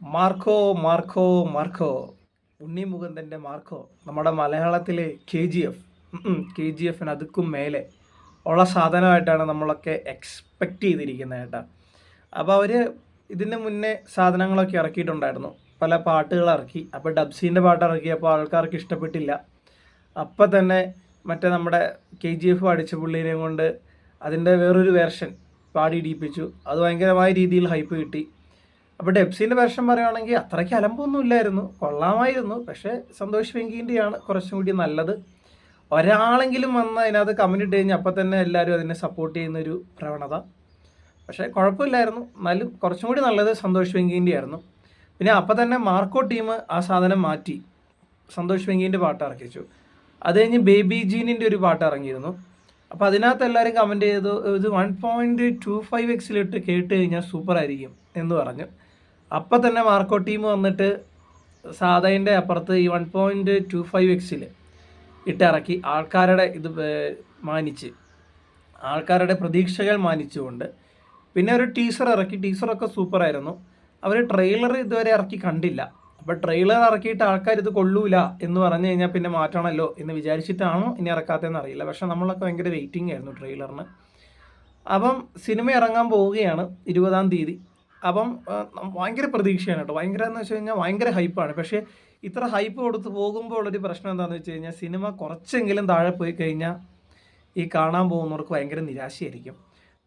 Marco Marco Marco. Unni മുകുന്ദന്റെ മാർക്കോ. നമ്മുടെ മലയാളത്തിലെ K G F. K G എഫിന് അതുക്കും മേലെ ഉള്ള സാധനമായിട്ടാണ് നമ്മളൊക്കെ എക്സ്പെക്റ്റ് ചെയ്തിരിക്കുന്നത് കേട്ടോ. അപ്പോൾ അവർ ഇതിന് മുന്നേ സാധനങ്ങളൊക്കെ ഇറക്കിയിട്ടുണ്ടായിരുന്നു. പല പാട്ടുകൾ ഇറക്കി. അപ്പോൾ ഡബ്സീന്റെ പാട്ട് ഇറക്കിയപ്പോൾ ആൾക്കാർക്ക് ഇഷ്ടപ്പെട്ടില്ല. അപ്പം തന്നെ മറ്റേ നമ്മുടെ കെ ജി എഫ് അടിച്ച പുള്ളീനെയും കൊണ്ട് അതിന്റെ വേറൊരു വേർഷൻ പാടി ഇടിപ്പിച്ചു. അത് ഭയങ്കരമായ രീതിയിൽ ഹൈപ്പ് കിട്ടി. അപ്പോൾ ഡെപ്സിന്റെ വേഷം പറയുകയാണെങ്കിൽ അത്രയ്ക്ക് അലമ്പൊന്നും ഇല്ലായിരുന്നു കൊള്ളാമായിരുന്നു. പക്ഷേ സന്തോഷ് വെങ്കിന്റെയാണ് കുറച്ചും കൂടി നല്ലത്. ഒരാളെങ്കിലും വന്ന് അതിനകത്ത് കമന്റ് ഇട്ട് കഴിഞ്ഞാൽ അപ്പം തന്നെ എല്ലാവരും അതിനെ സപ്പോർട്ട് ചെയ്യുന്നൊരു പ്രവണത. പക്ഷേ കുഴപ്പമില്ലായിരുന്നു. എന്നാലും കുറച്ചും കൂടി നല്ലത് സന്തോഷ് വെങ്കിന്റെ ആയിരുന്നു പിന്നെ അപ്പം തന്നെ മാർക്കോ ടീം ആ സാധനം മാറ്റി. സന്തോഷ് വെങ്കിന്റെ പാട്ട് ഇറക്കിച്ചു. അത് കഴിഞ്ഞ് ബേബി ജീനിന്റെ ഒരു പാട്ട് ഇറങ്ങിയിരുന്നു. അപ്പോൾ അതിനകത്ത് എല്ലാവരും കമന്റ് ചെയ്തു ഇത് വൺ പോയിന്റ് ടു ഫൈവ് എക്സിലിട്ട് കേട്ട് കഴിഞ്ഞാൽ സൂപ്പർ ആയിരിക്കും എന്ന് പറഞ്ഞു. അപ്പം തന്നെ മാർക്കോ ടീം വന്നിട്ട് സാധേന്റെ അപ്പുറത്ത് ഈ വൺ പോയിന്റ് ടു ഫൈവ് എക്സിൽ ഇട്ടിറക്കി ആൾക്കാരുടെ ഇത് മാനിച്ച്. ആൾക്കാരുടെ പ്രതീക്ഷകൾ മാനിച്ചുകൊണ്ട് പിന്നെ ഒരു ടീസർ ഇറക്കി. ടീസറൊക്കെ സൂപ്പറായിരുന്നു അവർ ട്രെയിലർ ഇതുവരെ ഇറക്കി കണ്ടില്ല. അപ്പോൾ ട്രെയിലർ ഇറക്കിയിട്ട് ആൾക്കാർ ഇത് കൊള്ളൂല എന്ന് പറഞ്ഞു കഴിഞ്ഞാൽ പിന്നെ മാറ്റണമല്ലോ എന്ന് വിചാരിച്ചിട്ടാണോ ഇനി ഇറക്കാത്തതെന്ന് അറിയില്ല. പക്ഷേ നമ്മളൊക്കെ ഭയങ്കര വെയിറ്റിംഗ് ആയിരുന്നു ട്രെയിലറിന് അപ്പം സിനിമ ഇറങ്ങാൻ പോവുകയാണ് ഇരുപതാം തീയതി. അപ്പം ഭയങ്കര പ്രതീക്ഷയാണ് കേട്ടോ. ഭയങ്കര എന്ന് വെച്ച് കഴിഞ്ഞാൽ ഭയങ്കര ഹൈപ്പാണ് പക്ഷേ ഇത്ര ഹൈപ്പ് കൊടുത്ത് പോകുമ്പോൾ ഉള്ളൊരു പ്രശ്നം എന്താണെന്ന് വെച്ച് കഴിഞ്ഞാൽ സിനിമ കുറച്ചെങ്കിലും താഴെ പോയി കഴിഞ്ഞാൽ ഈ കാണാൻ പോകുന്നവർക്ക് ഭയങ്കര നിരാശയായിരിക്കും.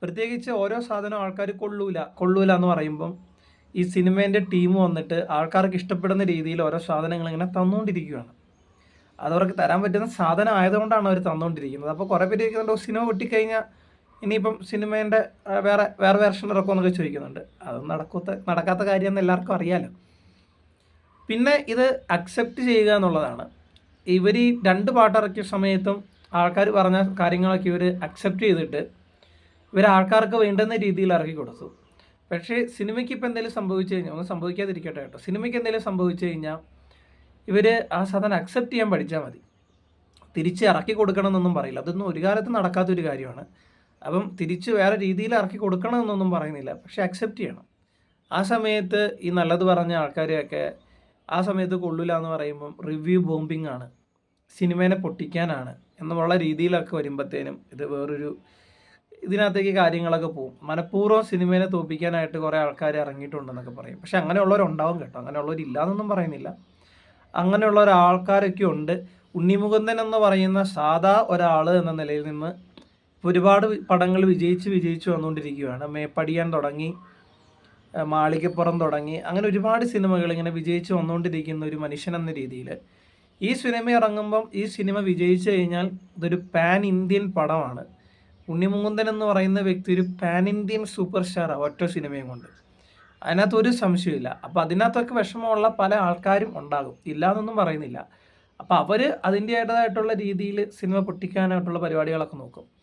പ്രത്യേകിച്ച് ഓരോ സാധനം ആൾക്കാർ കൊള്ളൂല കൊള്ളൂല എന്ന് പറയുമ്പം ഈ സിനിമേന്റെ ടീം വന്നിട്ട് ആൾക്കാർക്ക് ഇഷ്ടപ്പെടുന്ന രീതിയിൽ ഓരോ സാധനങ്ങൾ ഇങ്ങനെ തന്നുകൊണ്ടിരിക്കുകയാണ് അതവർക്ക് തരാൻ പറ്റുന്ന സാധനം ആയതുകൊണ്ടാണ് അവർ തന്നുകൊണ്ടിരിക്കുന്നത് അപ്പോൾ കുറേ പേര് ഇരിക്കുന്നുണ്ടോ "ഓ, സിനിമ പൊട്ടിക്കഴിഞ്ഞാൽ ഇനിയിപ്പം സിനിമേന്റെ വേറെ വേറെ വേർഷൻ ഇറക്കുമെന്നൊക്കെ ചോദിക്കുന്നുണ്ട്. അത് നടക്കാത്ത നടക്കാത്ത കാര്യമെന്ന് എല്ലാവർക്കും അറിയാലോ. പിന്നെ ഇത് അക്സെപ്റ്റ് ചെയ്യുക എന്നുള്ളതാണ്. ഇവർ ഈ രണ്ട് പാട്ടിറക്കിയ സമയത്തും ആൾക്കാർ പറഞ്ഞ കാര്യങ്ങളൊക്കെ ഇവർ അക്സെപ്റ്റ് ചെയ്തിട്ട് ഇവർ ആൾക്കാർക്ക് വേണ്ടുന്ന രീതിയിൽ ഇറക്കി കൊടുത്തു. പക്ഷേ സിനിമയ്ക്ക് ഇപ്പോൾ എന്തെങ്കിലും സംഭവിച്ചു കഴിഞ്ഞാൽ ഒന്നും സംഭവിക്കാതിരിക്കട്ടെ കേട്ടോ. സിനിമയ്ക്ക് എന്തെങ്കിലും സംഭവിച്ചു കഴിഞ്ഞാൽ ഇവർ ആ സാധനം അക്സെപ്റ്റ് ചെയ്യാൻ പഠിച്ചാൽ മതി. തിരിച്ച് ഇറക്കി കൊടുക്കണമെന്നൊന്നും പറയില്ല. അതൊന്നും ഒരു കാലത്ത് നടക്കാത്തൊരു കാര്യമാണ്. അപ്പം തിരിച്ച് വേറെ രീതിയിൽ ഇറക്കി കൊടുക്കണം എന്നൊന്നും പറയുന്നില്ല. പക്ഷെ അക്സെപ്റ്റ് ചെയ്യണം. ആ സമയത്ത് ഈ നല്ലത് പറഞ്ഞ ആൾക്കാരെയൊക്കെ ആ സമയത്ത് കൊള്ളില്ല എന്ന് പറയുമ്പം റിവ്യൂ ബോംബിംഗ് ആണ്. സിനിമേനെ പൊട്ടിക്കാനാണ്. എന്നുള്ള രീതിയിലൊക്കെ വരുമ്പോഴത്തേനും ഇത് വേറൊരു ഇതിനകത്തേക്ക് കാര്യങ്ങളൊക്കെ പോകും മനഃപൂർവം സിനിമേനെ തോപ്പിക്കാനായിട്ട് കുറേ ആൾക്കാർ ഇറങ്ങിയിട്ടുണ്ടെന്നൊക്കെ പറയും. പക്ഷെ അങ്ങനെയുള്ളവരുണ്ടാവും കേട്ടോ. അങ്ങനെയുള്ളവരില്ലാന്നൊന്നും പറയുന്നില്ല. അങ്ങനെയുള്ള ഒരാൾക്കാരൊക്കെ ഉണ്ട്. ഉണ്ണിമുകുന്ദൻ എന്ന് പറയുന്ന സാധാ ഒരാൾ എന്ന നിലയിൽ നിന്ന് ഒരുപാട് പടങ്ങൾ വിജയിച്ച് വിജയിച്ച് വന്നുകൊണ്ടിരിക്കുകയാണ്. മേപ്പടിയാൻ തുടങ്ങി മാളികപ്പുറം തുടങ്ങി അങ്ങനെ ഒരുപാട് സിനിമകൾ ഇങ്ങനെ വിജയിച്ച് വന്നുകൊണ്ടിരിക്കുന്ന ഒരു മനുഷ്യൻ എന്ന രീതിയിൽ ഈ സിനിമ ഇറങ്ങുമ്പം ഈ സിനിമ വിജയിച്ചു കഴിഞ്ഞാൽ ഇതൊരു പാൻ ഇന്ത്യൻ പടമാണ്. ഉണ്ണിമുകുന്ദൻ എന്ന് പറയുന്ന വ്യക്തി ഒരു പാൻ ഇന്ത്യൻ സൂപ്പർ സ്റ്റാറാണ് ഒറ്റ സിനിമയും കൊണ്ട്. അതിനകത്ത് ഒരു സംശയമില്ല അപ്പോൾ അതിനകത്തൊക്കെ വിഷമമുള്ള പല ആൾക്കാരും ഉണ്ടാകും. ഇല്ല എന്നൊന്നും പറയുന്നില്ല. അപ്പോൾ അവർ അതിന്റേതായിട്ടുള്ള രീതിയിൽ സിനിമ പൊട്ടിക്കാനായിട്ടുള്ള പരിപാടികളൊക്കെ നോക്കും.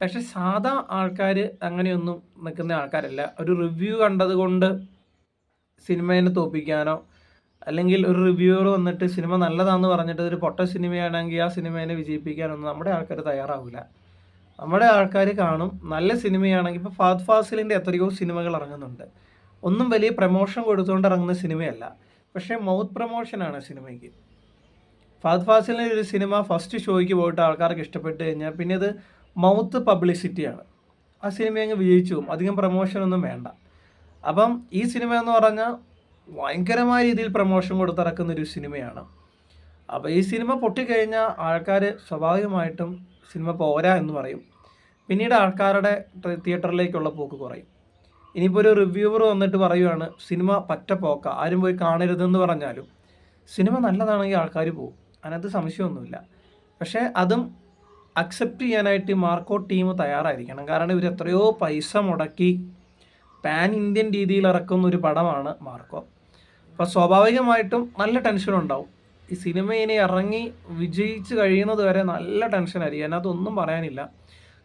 പക്ഷെ സാധാ ആൾക്കാർ അങ്ങനെയൊന്നും നിൽക്കുന്ന ആൾക്കാരല്ല. ഒരു റിവ്യൂ കണ്ടതുകൊണ്ട് സിനിമേനെ തോപ്പിക്കാനോ അല്ലെങ്കിൽ ഒരു റിവ്യൂവർ വന്നിട്ട് സിനിമ നല്ലതാന്ന് പറഞ്ഞിട്ട് ഒരു പൊട്ട സിനിമയാണെങ്കിൽ ആ സിനിമേനെ വിജയിപ്പിക്കാനൊന്നും നമ്മുടെ ആൾക്കാർ തയ്യാറാവില്ല നമ്മുടെ ആൾക്കാർ കാണും. നല്ല സിനിമയാണെങ്കിൽ ഇപ്പോൾ ഫാദ് ഫാസിലിന്റെ എത്രയോ സിനിമകൾ ഇറങ്ങുന്നുണ്ട്. ഒന്നും വലിയ പ്രമോഷൻ കൊടുത്തുകൊണ്ട് ഇറങ്ങുന്ന സിനിമയല്ല. പക്ഷേ മൗത്ത് പ്രമോഷനാണ് സിനിമയ്ക്ക്. ഫാദ് ഫാസിലിന്റെ ഒരു സിനിമ ഫസ്റ്റ് ഷോയ്ക്ക് പോയിട്ട് ആൾക്കാർക്ക് ഇഷ്ടപ്പെട്ട് കഴിഞ്ഞാൽ പിന്നെ അത് മൗത്ത് പബ്ലിസിറ്റിയാണ് ആ സിനിമ അങ്ങ് വിജയിച്ചു പോകും അധികം പ്രമോഷനൊന്നും വേണ്ട. അപ്പം ഈ സിനിമ എന്ന് പറഞ്ഞാൽ ഭയങ്കരമായ രീതിയിൽ പ്രമോഷൻ കൊടുത്തിറക്കുന്ന ഒരു സിനിമയാണ് അപ്പോൾ ഈ സിനിമ പൊട്ടിക്കഴിഞ്ഞാൽ ആൾക്കാർ സ്വാഭാവികമായിട്ടും സിനിമ പോരാ എന്ന് പറയും. പിന്നീട് ആൾക്കാരുടെ തിയേറ്ററിലേക്കുള്ള പോക്ക് കുറയും. ഇനിയിപ്പോൾ ഒരു റിവ്യൂവർ വന്നിട്ട് പറയുവാണ് സിനിമ പറ്റ പോക്ക ആരും പോയി കാണരുതെന്ന് പറഞ്ഞാലും സിനിമ നല്ലതാണെങ്കിൽ ആൾക്കാർ പോകും അതിനകത്ത് സംശയമൊന്നുമില്ല. പക്ഷേ അതും അക്സെപ്റ്റ് ചെയ്യാനായിട്ട് മാർക്കോ ടീം തയ്യാറായിരിക്കണം. കാരണം ഇവർ എത്രയോ പൈസ മുടക്കി പാൻ ഇന്ത്യൻ രീതിയിൽ ഇറക്കുന്ന ഒരു പടമാണ് മാർക്കോ അപ്പോൾ സ്വാഭാവികമായിട്ടും നല്ല ടെൻഷൻ ഉണ്ടാവും. ഈ സിനിമ ഇനി ഇറങ്ങി വിജയിച്ച് കഴിയുന്നത് വരെ നല്ല ടെൻഷനായിരിക്കും അതിനകത്തൊന്നും പറയാനില്ല.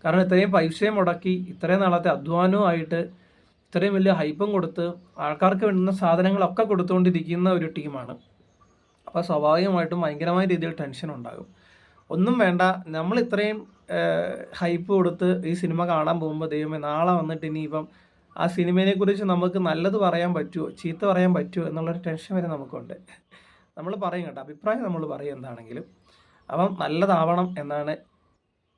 കാരണം ഇത്രയും പൈസയും മുടക്കി ഇത്രയും നാളത്തെ അധ്വാനവുമായിട്ട് ഇത്രയും വലിയ ഹൈപ്പും കൊടുത്ത് ആൾക്കാർക്ക് വേണ്ടുന്ന സാധനങ്ങളൊക്കെ കൊടുത്തുകൊണ്ടിരിക്കുന്ന ഒരു ടീമാണ് അപ്പോൾ സ്വാഭാവികമായിട്ടും ഭയങ്കരമായ രീതിയിൽ ടെൻഷൻ ഉണ്ടാകും. ഒന്നും വേണ്ട. നമ്മൾ ഇത്രയും ഹൈപ്പ് കൊടുത്ത് ഈ സിനിമ കാണാൻ പോകുമ്പോൾ ദൈവമേ നാളെ വന്നിട്ട് ഇനിയിപ്പം ആ സിനിമയെക്കുറിച്ച് നമുക്ക് നല്ലത് പറയാൻ പറ്റുമോ ചീത്ത പറയാൻ പറ്റുമോ എന്നുള്ളൊരു ടെൻഷൻ വരെ നമുക്കുണ്ട്. നമ്മൾ പറയും കേട്ടോ അഭിപ്രായം നമ്മൾ പറയും എന്താണെങ്കിലും. അപ്പം നല്ലതാവണം എന്നാണ്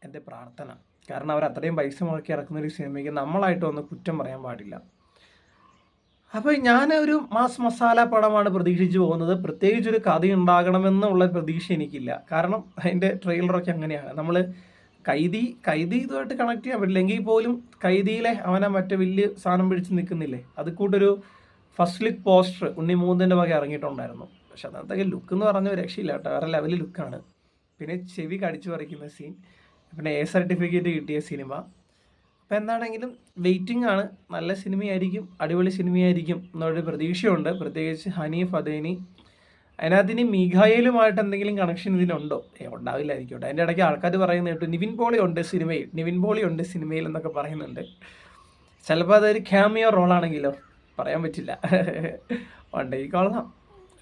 എന്റെ പ്രാർത്ഥന. കാരണം അവർ അത്രയും പൈസ മുടക്കി ഇറക്കുന്ന ഒരു സിനിമയ്ക്ക് നമ്മളായിട്ട് കുറ്റം പറയാൻ പാടില്ല. അപ്പോൾ ഞാൻ ഒരു മാസ് മസാല പടമാണ് പ്രതീക്ഷിച്ചു പോകുന്നത്. പ്രത്യേകിച്ച് ഒരു കഥ ഉണ്ടാകണമെന്നുള്ള പ്രതീക്ഷ എനിക്കില്ല. കാരണം അതിന്റെ ട്രെയിലറൊക്കെ അങ്ങനെയാണ്. നമ്മൾ കൈതി കൈതി ഇതുമായിട്ട് കണക്ട് ചെയ്യാൻ പറ്റില്ല. എങ്കിൽ പോലും കൈതിയിലെ അവനെ മറ്റേ വലിയ സാധനം പിടിച്ച് നിൽക്കുന്നില്ലേ? അത് കൂട്ടൊരു ഫസ്റ്റ് ലുക്ക് പോസ്റ്റർ ഉണ്ണി മൂന്നിന്റെ വക ഇറങ്ങിയിട്ടുണ്ടായിരുന്നു. പക്ഷെ അതിനകത്തൊക്കെ ലുക്ക് എന്ന് പറഞ്ഞ രക്ഷയില്ല കേട്ടോ. വേറെ ലെവലിൽ ലുക്കാണ് പിന്നെ ചെവി കടിച്ചു പറിക്കുന്ന സീൻ പിന്നെ എ സർട്ടിഫിക്കറ്റ് കിട്ടിയ സിനിമ അപ്പോൾ എന്താണെങ്കിലും വെയിറ്റിംഗ് ആണ്. നല്ല സിനിമയായിരിക്കും അടിപൊളി സിനിമയായിരിക്കും എന്നുള്ളൊരു പ്രതീക്ഷയുണ്ട്. പ്രത്യേകിച്ച് ഹനീഫ് അദേനി അതിനകത്ത് ഇനി എന്തെങ്കിലും കണക്ഷൻ ഇതിലുണ്ടോ? ഏ ഉണ്ടാവില്ലായിരിക്കും അതിന്റെ ഇടയ്ക്ക് ആൾക്കാർ പറയുന്നത് കേട്ടു നിവിൻ പോളി ഉണ്ട് സിനിമയിൽ. നിവിൻ പോളി ഉണ്ട് സിനിമയിൽ എന്നൊക്കെ പറയുന്നുണ്ട്. ചിലപ്പോൾ അതൊരു ക്യാമിയോ റോളാണെങ്കിലോ പറയാൻ പറ്റില്ല. ഉണ്ടെങ്കിൽ കൊള്ളാം.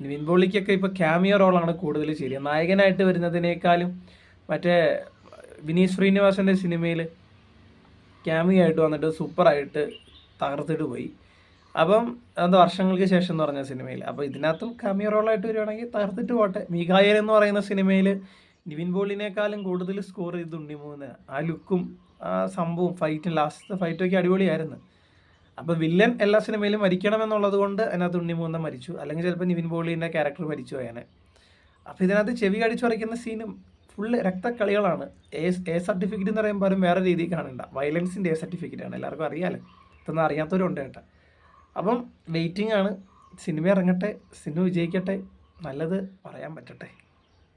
നിവിൻ പോളിക്കൊക്കെ ഇപ്പോൾ ക്യാമിയോ റോളാണ് കൂടുതൽ ശരി നായകനായിട്ട് വരുന്നതിനേക്കാളും മറ്റേ വിനീത് ശ്രീനിവാസന്റെ സിനിമയിൽ ക്യാമിയോ ആയിട്ട് വന്നിട്ട് സൂപ്പറായിട്ട് തകർത്തിട്ട് പോയി. അപ്പം എന്താ വർഷങ്ങൾക്ക് ശേഷം എന്ന് പറഞ്ഞ സിനിമയിൽ. അപ്പോൾ ഇതിനകത്തും കാമിയോ റോളായിട്ട് വരുവാണെങ്കിൽ തകർത്തിട്ട് പോട്ടെ. മീകായൽ എന്ന് പറയുന്ന സിനിമയിൽ നിവിൻ പോളിനേക്കാളും കൂടുതൽ സ്കോർ ചെയ്ത് ഉണ്ണിമൂന്ന് ആ ലുക്കും ആ സംഭവം ഫൈറ്റും ലാസ്റ്റത്തെ ഫൈറ്റൊക്കെ അടിപൊളിയായിരുന്നു. അപ്പോൾ വില്ലൻ എല്ലാ സിനിമയിലും മരിക്കണം എന്നുള്ളത് കൊണ്ട് അതിനകത്ത് ഉണ്ണിമൂന്ന മരിച്ചു. അല്ലെങ്കിൽ ചിലപ്പോൾ നിവിൻ പോളിന്റെ ക്യാരക്ടർ മരിച്ചു പോയാനെ. അപ്പോൾ ഇതിനകത്ത് ചെവി കടിച്ചു പറിക്കുന്ന സീനും ഫുള്ള് രക്തക്കളികളാണ്. എ എ സർട്ടിഫിക്കറ്റ് എന്ന് പറയുമ്പോൾ ആരും വേറെ രീതിയിൽ കാണണ്ട. വയലൻസിന്റെ എ സർട്ടിഫിക്കറ്റ് ആണ്. എല്ലാവർക്കും അറിയാമല്ലോ ഇതൊന്നും അറിയാത്തവരുണ്ട് കേട്ടോ. അപ്പം വെയിറ്റിംഗ് ആണ്. സിനിമ ഇറങ്ങട്ടെ സിനിമ വിജയിക്കട്ടെ. നല്ലത് പറയാൻ പറ്റട്ടെ.